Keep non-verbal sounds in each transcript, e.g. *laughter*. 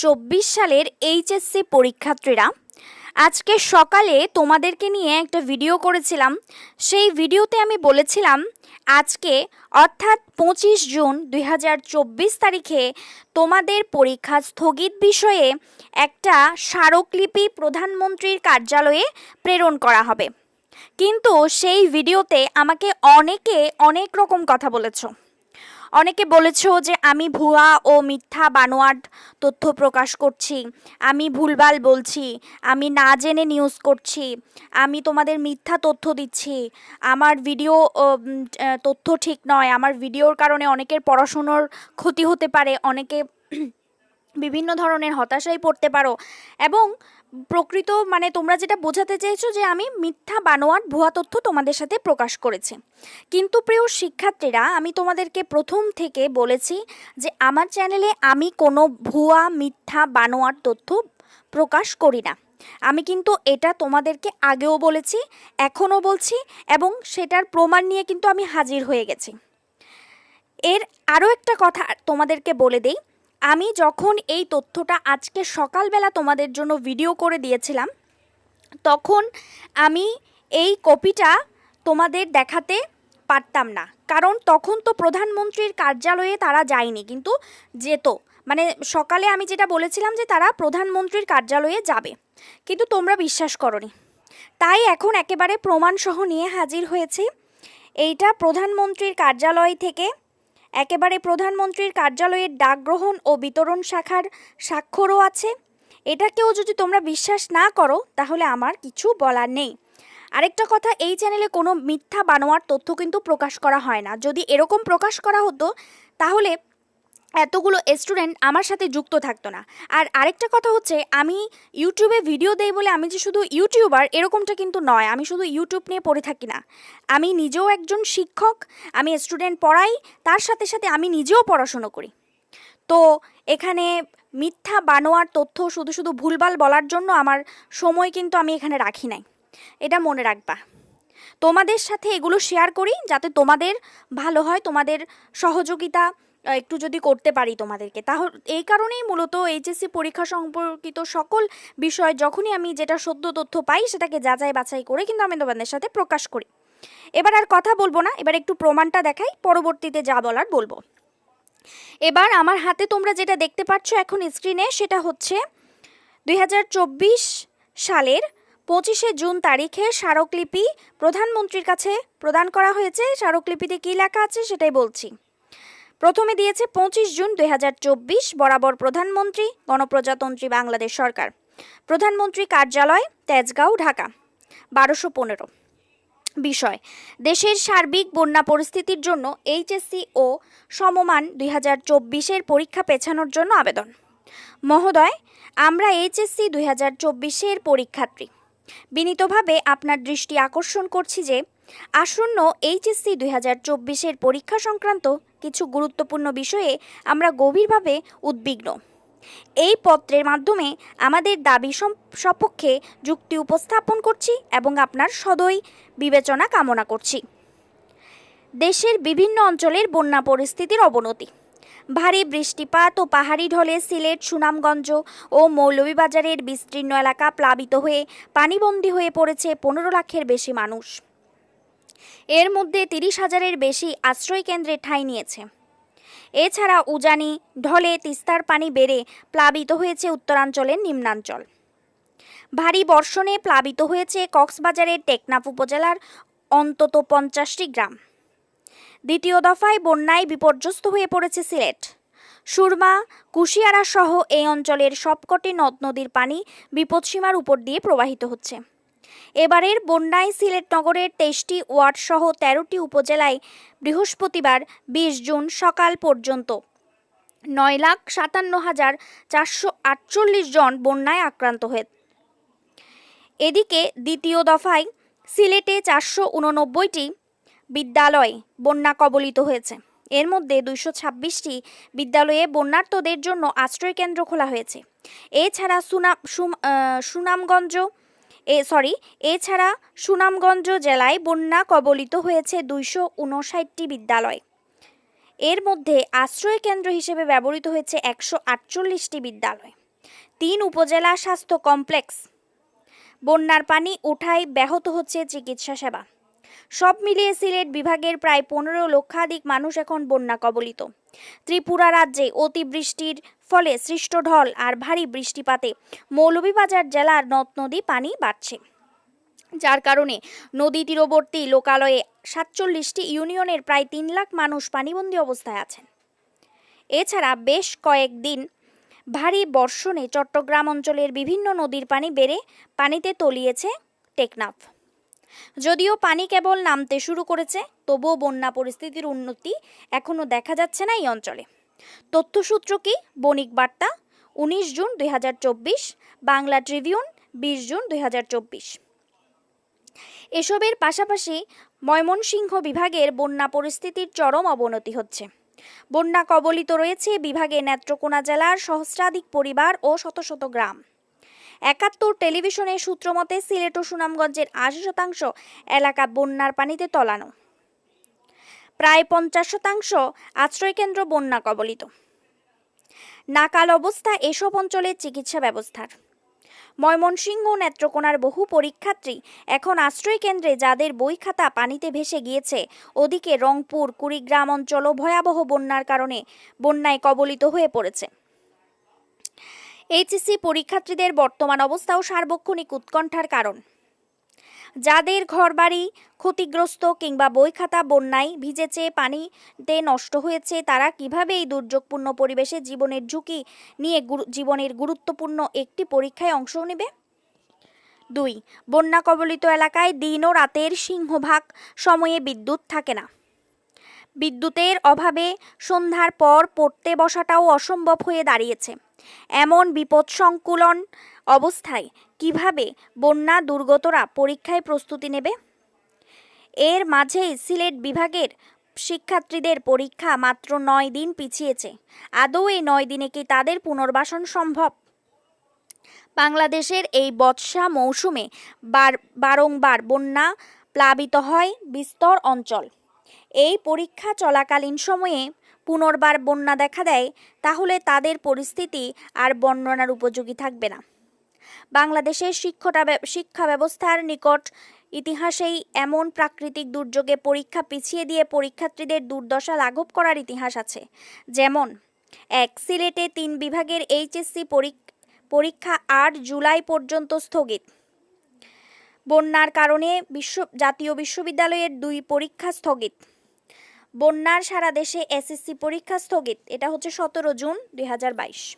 চব্বিশ সালের এইচএসসি পরীক্ষার্থীরা, আজকে সকালে তোমাদেরকে নিয়ে একটা ভিডিও করেছিলাম। সেই ভিডিওতে আমি বলেছিলাম, আজকে অর্থাৎ পঁচিশ জুন দুই হাজার চব্বিশ তারিখে তোমাদের পরীক্ষা স্থগিত বিষয়ে একটা স্মারকলিপি প্রধানমন্ত্রীর কার্যালয়ে প্রেরণ করা হবে। কিন্তু সেই ভিডিওতে আমাকে অনেকে অনেক রকম কথা বলেছ। অনেকে বলেছ যে আমি ভুয়া ও মিথ্যা বানোয়াট তথ্য প্রকাশ করছি। আমি ভুলভাল বলছি। আমি না জেনে নিউজ করছি। আমি তোমাদের মিথ্যা তথ্য দিচ্ছি। আমার ভিডিও তথ্য ঠিক নয়। আমার ভিডিওর কারণে অনেকের পড়াশুনোর ক্ষতি হতে পারে। অনেকে *clears throat* বিভিন্ন ধরনের হতাশায় পড়তে পারো। এবং প্রকৃত মানে তোমরা যেটা বোঝাতে চেয়েছো যে আমি মিথ্যা, বানোয়াট, ভুয়া তথ্য তোমাদের সাথে প্রকাশ করেছি। কিন্তু প্রিয় শিক্ষার্থীরা, আমি তোমাদেরকে প্রথম থেকে বলেছি যে আমার চ্যানেলে আমি কোনো ভুয়া, মিথ্যা, বানোয়াট তথ্য প্রকাশ করি না। আমি কিন্তু এটা তোমাদেরকে আগেও বলেছি, এখনও বলছি এবং সেটার প্রমাণ নিয়ে কিন্তু আমি হাজির হয়ে গেছি। এর আরও একটা কথা তোমাদেরকে বলে দেই আমি যখন এই তথ্যটা আজকে সকালবেলা তোমাদের জন্য ভিডিও করে দিয়েছিলাম, তখন আমি এই কপিটা তোমাদের দেখাতে পারতাম না। কারণ তখন তো প্রধানমন্ত্রীর কার্যালয়ে তারা যায়নি, কিন্তু যেত। মানে সকালে আমি যেটা বলেছিলাম যে তারা প্রধানমন্ত্রীর কার্যালয়ে যাবে। কিন্তু তোমরা বিশ্বাস করনি। তাই এখন একেবারে প্রমাণসহ নিয়ে হাজির হয়েছে। এইটা প্রধানমন্ত্রীর কার্যালয় থেকে একেবারে প্রধানমন্ত্রীর কার্যালয়ের ডাক গ্রহণ ও বিতরণ শাখার স্বাক্ষরও আছে। এটাকেও যদি তোমরা বিশ্বাস না করো, তাহলে আমার কিছু বলার নেই। আরেকটা কথা, এই চ্যানেলে কোনো মিথ্যা বানোয়ার তথ্য কিন্তু প্রকাশ করা হয় না। যদি এরকম প্রকাশ করা হতো, তাহলে এতগুলো স্টুডেন্ট আমার সাথে যুক্ত থাকতো না। আর আরেকটা কথা হচ্ছে, আমি ইউটিউবে ভিডিও দেই বলে আমি যে শুধু ইউটিউবার এরকমটা কিন্তু নয়, আমি শুধু ইউটিউব নিয়ে পড়ে থাকি না। আমি নিজেও একজন শিক্ষক, আমি স্টুডেন্ট পড়াই, তার সাথে সাথে আমি নিজেও পড়াশুনো করি। তো এখানে মিথ্যা, বানোয়ার তথ্য, শুধু শুধু ভুলভাল বলার জন্য আমার সময় কিন্তু আমি এখানে রাখি নাই। এটা মনে রাখবা। তোমাদের সাথে এগুলো শেয়ার করি, যাতে তোমাদের ভালো হয়, তোমাদের সহযোগিতা একটু যদি করতে পারি তোমাদেরকে। তাহলে, এই কারণেই মূলত এইচএসসি পরীক্ষা সম্পর্কিত সকল বিষয় যখনই আমি যেটা সদ্য তথ্য পাই, সেটাকে যাচাই বাছাই করে কিন্তু আমি তোমাদের সাথে প্রকাশ করি। এবার আর কথা বলব না, এবার একটু প্রমাণটা দেখাই, পরবর্তীতে যা বলার বলব। এবার আমার হাতে তোমরা যেটা দেখতে পাচ্ছ এখন স্ক্রিনে, সেটা হচ্ছে দুই হাজার চব্বিশ সালের পঁচিশে জুন তারিখে স্মারকলিপি প্রধানমন্ত্রীর কাছে প্রদান করা হয়েছে। স্মারকলিপিতে কী লেখা আছে সেটাই বলছি। প্রথমে দিয়েছে পঁচিশ জুন দুই হাজার চব্বিশ, বরাবর প্রধানমন্ত্রী, গণপ্রজাতন্ত্রী বাংলাদেশ সরকার। প্রধানমন্ত্রী কার্যালয়, তেজগাঁও, ঢাকা। বারোশো পনেরো। বিষয়, দেশের সার্বিক বন্যা পরিস্থিতির জন্য এইচএসসি ও সমমান দুই হাজার চব্বিশের পরীক্ষা পেছানোর জন্য আবেদন। মহোদয়, আমরা এইচএসসি দুই হাজার চব্বিশের পরীক্ষার্থী। বিনীতভাবে আপনার দৃষ্টি আকর্ষণ করছি যে আসন্ন এইচএসসি দুই হাজার চব্বিশের পরীক্ষা সংক্রান্ত কিছু গুরুত্বপূর্ণ বিষয়ে আমরা গভীরভাবে উদ্বিগ্ন। এই পত্রের মাধ্যমে আমাদের দাবি সপক্ষে যুক্তি উপস্থাপন করছি এবং আপনার সদয় বিবেচনা কামনা করছি। দেশের বিভিন্ন অঞ্চলের বন্যা পরিস্থিতির অবনতি। ভারী বৃষ্টিপাত ও পাহাড়ি ঢলে সিলেট, সুনামগঞ্জ ও মৌলভীবাজারের বিস্তীর্ণ এলাকা প্লাবিত হয়ে পানিবন্দী হয়ে পড়েছে পনেরো লাখের বেশি মানুষ। এর মধ্যে তিরিশ হাজারের বেশি আশ্রয় কেন্দ্রে ঠাঁই নিয়েছে। এছাড়া উজানি, ঢলে তিস্তার পানি বেড়ে প্লাবিত হয়েছে উত্তরাঞ্চলের নিম্নাঞ্চল। ভারী বর্ষণে প্লাবিত হয়েছে কক্সবাজারের টেকনাফ উপজেলার অন্তত পঞ্চাশটি গ্রাম। দ্বিতীয় দফায় বন্যায় বিপর্যস্ত হয়ে পড়েছে সিলেট। সুরমা, কুশিয়ারা সহ এই অঞ্চলের সবকটি নদ নদীর পানি বিপদসীমার উপর দিয়ে প্রবাহিত হচ্ছে। এবারের বন্যায় সিলেট নগরের তেইশটি ওয়ার্ড সহ তেরোটি উপজেলায় বৃহস্পতিবার বিশ জুন সকাল পর্যন্ত নয় লাখ সাতান্ন হাজার চারশো আটচল্লিশ জন বন্যায় আক্রান্ত হয়ে এদিকে দ্বিতীয় দফায় সিলেটে চারশো উননব্বইটি বিদ্যালয় বন্যা কবলিত হয়েছে। এর মধ্যে দুইশো ছাব্বিশটি বিদ্যালয়ে বন্যার্তদের জন্য আশ্রয়কেন্দ্র খোলা হয়েছে। এছাড়া সুনাম সুনামগঞ্জ এ সরি এছাড়া সুনামগঞ্জ জেলায় বন্যা কবলিত হয়েছে দুইশো উনষাটটি বিদ্যালয়। এর মধ্যে আশ্রয় কেন্দ্র হিসেবে ব্যবহৃত হয়েছে একশো আটচল্লিশটি বিদ্যালয়। তিন উপজেলা স্বাস্থ্য কমপ্লেক্স। বন্যার পানি উঠায় ব্যাহত হচ্ছে চিকিৎসা সেবা। সব মিলিয়ে সিলেট বিভাগের প্রায় পনেরো লক্ষাধিক মানুষ এখন বন্যা কবলিত। ত্রিপুরা রাজ্যে অতিবৃষ্টির ফলে সৃষ্ট ঢল আর ভারী বৃষ্টিপাতে মৌলভীবাজার জেলার নদ নদী পানি বাড়ছে। যার কারণে নদী তীরবর্তী লোকালয়ে সাতচল্লিশটি ইউনিয়নের প্রায় তিন লাখ মানুষ পানিবন্দী অবস্থায় আছেন। এছাড়া বেশ কয়েকদিন ভারী বর্ষণে চট্টগ্রাম অঞ্চলের বিভিন্ন নদীর পানি বেড়ে পানিতে তলিয়েছে টেকনাফ। যদিও পানি কেবল নামতে শুরু করেছে, তবুও বন্যা পরিস্থিতির উন্নতি এখনও দেখা যাচ্ছে না এই অঞ্চলে। তথ্যসূত্র কি? বণিক বার্তা, উনিশ জুন দুই হাজার চব্বিশ, বাংলা ট্রিবিউন, বিশ জুন দুই হাজার চব্বিশ। এসবের পাশাপাশি ময়মনসিংহ বিভাগের বন্যা পরিস্থিতির চরম অবনতি হচ্ছে। বন্যা কবলিত রয়েছে বিভাগে নেত্রকোনা জেলার সহস্রাধিক পরিবার ও শত শত গ্রাম। একাত্তর টেলিভিশনের সূত্রমতে সিলেট ও সুনামগঞ্জের আশি শতাংশ এলাকা বন্যার পানিতে তলানো। প্রায় পঞ্চাশ শতাংশ আশ্রয়কেন্দ্র বন্যা কবলিত। নাকাল অবস্থা এসব অঞ্চলের চিকিৎসা ব্যবস্থার। ময়মনসিংহ নেত্রকোনার বহু পরীক্ষার্থী এখন আশ্রয় কেন্দ্রে যাদের বই খাতা পানিতে ভেসে গিয়েছে, ওদিকে রংপুর, কুড়িগ্রাম অঞ্চলও ভয়াবহ বন্যার কারণে বন্যায় কবলিত হয়ে পড়েছে। এইচএসসি পরীক্ষার্থীদের বর্তমান অবস্থাও সার্বক্ষণিক উৎকণ্ঠার কারণ। যাদের ঘরবাড়ি ক্ষতিগ্রস্ত কিংবা বই খাতা বন্যায় ভিজেছে, পানিতে নষ্ট হয়েছে, তারা কীভাবে এই দুর্যোগপূর্ণ পরিবেশে জীবনের ঝুঁকি নিয়ে জীবনের গুরুত্বপূর্ণ একটি পরীক্ষায় অংশ নেবে? দুই, বন্যা কবলিত এলাকায় দিন ও রাতের সিংহভাগ সময়ে বিদ্যুৎ থাকে না। বিদ্যুতের অভাবে সন্ধ্যার পর পড়তে বসাটাও অসম্ভব হয়ে দাঁড়িয়েছে। এমন বিপদ সংকুলন অবস্থায় কীভাবে বন্যা দুর্গতরা পরীক্ষায় প্রস্তুতি নেবে? এর মাঝেই সিলেট বিভাগের শিক্ষার্থীদের পরীক্ষা মাত্র নয় দিন পিছিয়েছে। আদৌ এই নয় দিনে কি তাদের পুনর্বাসন সম্ভব? বাংলাদেশের এই বৎসা মৌসুমে বার, বারংবার বন্যা প্লাবিত হয় বিস্তর অঞ্চল। এই পরীক্ষা চলাকালীন সময়ে পুনর্বার বন্যা দেখা দেয়, তাহলে তাদের পরিস্থিতি আর বর্ণনার উপযোগী থাকবে না। বাংলাদেশের শিক্ষটা শিক্ষা ব্যবস্থার নিকট ইতিহাসেই এমন প্রাকৃতিক দুর্যোগে পরীক্ষা পিছিয়ে দিয়ে পরীক্ষার্থীদের দুর্দশা লাঘব করার ইতিহাস আছে। যেমন, এক সিলেটে তিন বিভাগের এইচএসসি পরীক্ষা আট জুলাই পর্যন্ত স্থগিত। বন্যার কারণে বিশ্ব, জাতীয় বিশ্ববিদ্যালয়ের দুই পরীক্ষা স্থগিত। বন্যার সারা দেশে এসএসসি পরীক্ষা স্থগিত। এটা হচ্ছে সতেরো জুন দুই হাজার বাইশ।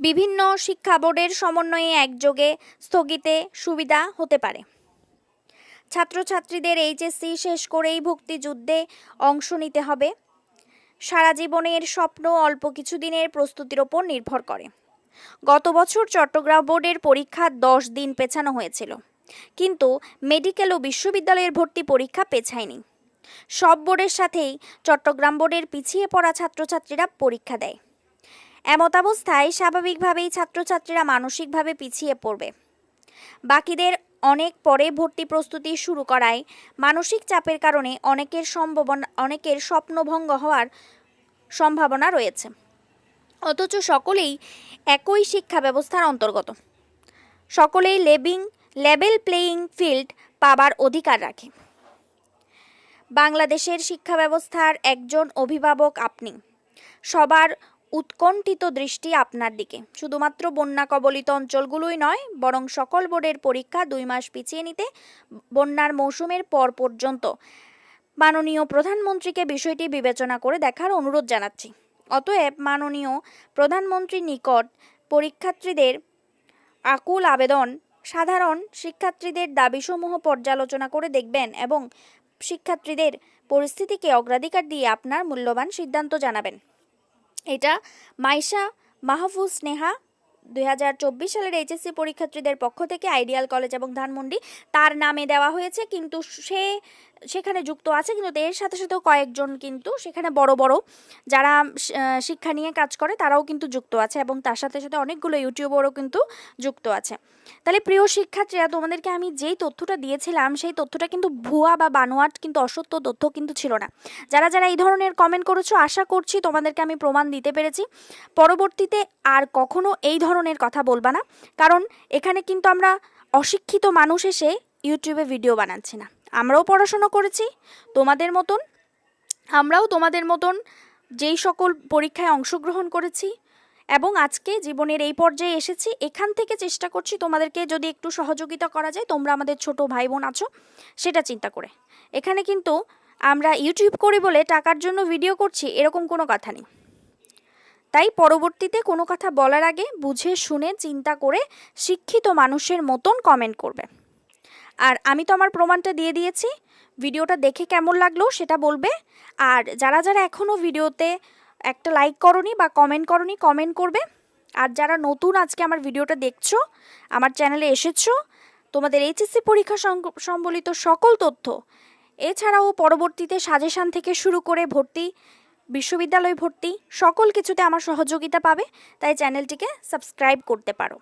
বিভিন্ন শিক্ষা বোর্ডের সমন্বয়ে একযোগে স্থগিতে সুবিধা হতে পারে। ছাত্রছাত্রীদের এইচএসসি শেষ করেই ভক্তিযুদ্ধে অংশ নিতে হবে। সারা জীবনের স্বপ্ন অল্প কিছুদিনের প্রস্তুতির ওপর নির্ভর করে। গত বছর চট্টগ্রাম বোর্ডের পরীক্ষা দশ দিন পেছানো হয়েছিল। কিন্তু মেডিকেল ও বিশ্ববিদ্যালয়ের ভর্তি পরীক্ষা পেছায়নি। সব বোর্ডের সাথেই চট্টগ্রাম বোর্ডের পিছিয়ে পড়া ছাত্রছাত্রীরা পরীক্ষা দেয়। এমতাবস্থায় স্বাভাবিকভাবেই ছাত্রছাত্রীরা মানসিকভাবে পিছিয়ে পড়বে। বাকিদের অনেক পরে ভর্তি প্রস্তুতি শুরু করায় মানসিক চাপের কারণে অনেকের সম্ভাবনা, অনেকের স্বপ্নভঙ্গ হওয়ার সম্ভাবনা রয়েছে। অথচ সকলেই একই শিক্ষা ব্যবস্থার অন্তর্গত। সকলেই লেবিং লেভেল প্লেয়িং ফিল্ড পাবার অধিকার রাখে। বাংলাদেশের শিক্ষা ব্যবস্থার একজন অভিভাবক আপনি। সবার উৎকণ্ঠিত দৃষ্টি আপনার দিকে। শুধুমাত্র বন্যা কবলিত অঞ্চলগুলোই নয়, বরং সকল বোর্ডের পরীক্ষা দুই মাস পিছিয়ে নিতে বন্যার মৌসুমের পর পর্যন্ত। মাননীয় প্রধানমন্ত্রীকে বিষয়টি বিবেচনা করে দেখার অনুরোধ জানাচ্ছি। অতএব মাননীয় প্রধানমন্ত্রীর নিকট পরীক্ষার্থীদের আকুল আবেদন, সাধারণ শিক্ষার্থীদের দাবিসমূহ পর্যালোচনা করে দেখবেন এবং শিক্ষার্থীদের পরিস্থিতিকে অগ্রাধিকার দিয়ে আপনার মূল্যবান সিদ্ধান্ত জানাবেন। এটা মাইশা মাহফুজ স্নেহা দুই হাজার চব্বিশ সালের এইচএসসি পরীক্ষার্থীদের পক্ষ থেকে আইডিয়াল কলেজ এবং ধানমন্ডি, তার নামে দেওয়া হয়েছে, কিন্তু সে সেখানে যুক্ত আছে, কিন্তু এর সাথে সাথেও কয়েকজন কিন্তু সেখানে বড় বড় যারা শিক্ষা নিয়ে কাজ করে, তারাও কিন্তু যুক্ত আছে এবং তার সাথে সাথে অনেকগুলো ইউটিউবারও কিন্তু যুক্ত আছে। তাহলে প্রিয় শিক্ষার্থীরা, তোমাদেরকে আমি যেই তথ্যটা দিয়েছিলাম, সেই তথ্যটা কিন্তু ভুয়া বা বানোয়াট কিন্তু অসত্য তথ্য কিন্তু ছিল না। যারা যারা এই ধরনের কমেন্ট করেছ, আশা করছি তোমাদেরকে আমি প্রমাণ দিতে পেরেছি। পরবর্তীতে আর কখনো এই ধরনের কথা বলবা না, কারণ এখানে কিন্তু আমরা অশিক্ষিত মানুষ এসে ইউটিউবে ভিডিও বানাচ্ছি না। আমরাও পড়াশোনা করেছি, তোমাদের মতন, আমরাও তোমাদের মতন যেই সকল পরীক্ষায় অংশগ্রহণ করেছি এবং আজকে জীবনের এই পর্যায়ে এসেছি, এখান থেকে চেষ্টা করছি তোমাদেরকে যদি একটু সহযোগিতা করা যায়, তোমরা আমাদের ছোট ভাই বোন আছো, সেটা চিন্তা করে। এখানে কিন্তু আমরা ইউটিউব করি বলে টাকার জন্য ভিডিও করছি, এরকম কোনো কথা নেই। তাই পরবর্তীতে কোনো কথা বলার আগে বুঝে, শুনে, চিন্তা করে শিক্ষিত মানুষের মতন কমেন্ট করবে। আর আমি তো আমার প্রমাণটা দিয়ে দিয়েছি। ভিডিওটা দেখে কেমন লাগল সেটা বলবে। আর যারা যারা এখনও ভিডিওতে একটা লাইক করনি বা কমেন্ট করনি কমেন্ট করবে। আর যারা নতুন আজকে আমার ভিডিওটা দেখছ, আমার চ্যানেলে এসেছ, তোমাদের এইচএসসি পরীক্ষা সম্বলিত সকল তথ্য, এছাড়াও পরবর্তীতে সাজেশান থেকে শুরু করে ভর্তি, বিশ্ববিদ্যালয় ভর্তি, সকল কিছুতে আমার সহযোগিতা পাবে। তাই চ্যানেলটিকে সাবস্ক্রাইব করতে পারো।